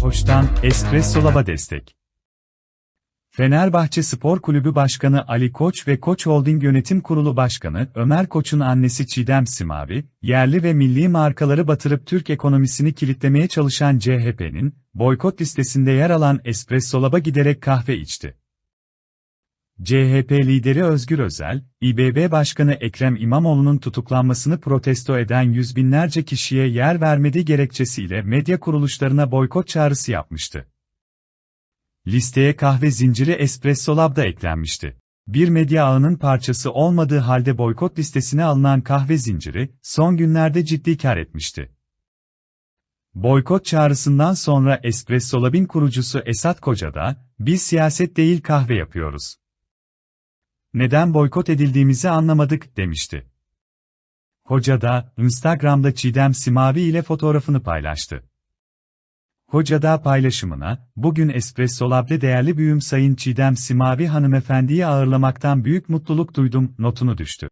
Hoştan, Espresso Lab'a destek. Fenerbahçe Spor Kulübü Başkanı Ali Koç ve Koç Holding Yönetim Kurulu Başkanı Ömer Koç'un annesi Çiğdem Simavi, yerli ve milli markaları batırıp Türk ekonomisini kilitlemeye çalışan CHP'nin, boykot listesinde yer alan Espresso Lab'a giderek kahve içti. CHP lideri Özgür Özel, İBB Başkanı Ekrem İmamoğlu'nun tutuklanmasını protesto eden yüz binlerce kişiye yer vermediği gerekçesiyle medya kuruluşlarına boykot çağrısı yapmıştı. Listeye kahve zinciri Espresso Lab da eklenmişti. Bir medya ağının parçası olmadığı halde boykot listesine alınan kahve zinciri, son günlerde ciddi kar etmişti. Boykot çağrısından sonra Espresso Lab'in kurucusu Esat Koca da, biz siyaset değil kahve yapıyoruz neden boykot edildiğimizi anlamadık, demişti. Hoca da, Instagram'da Çiğdem Simavi ile fotoğrafını paylaştı. Hoca da paylaşımına, bugün Espresso Lab'de değerli büyüm Sayın Çiğdem Simavi hanımefendiyi ağırlamaktan büyük mutluluk duydum, notunu düştü.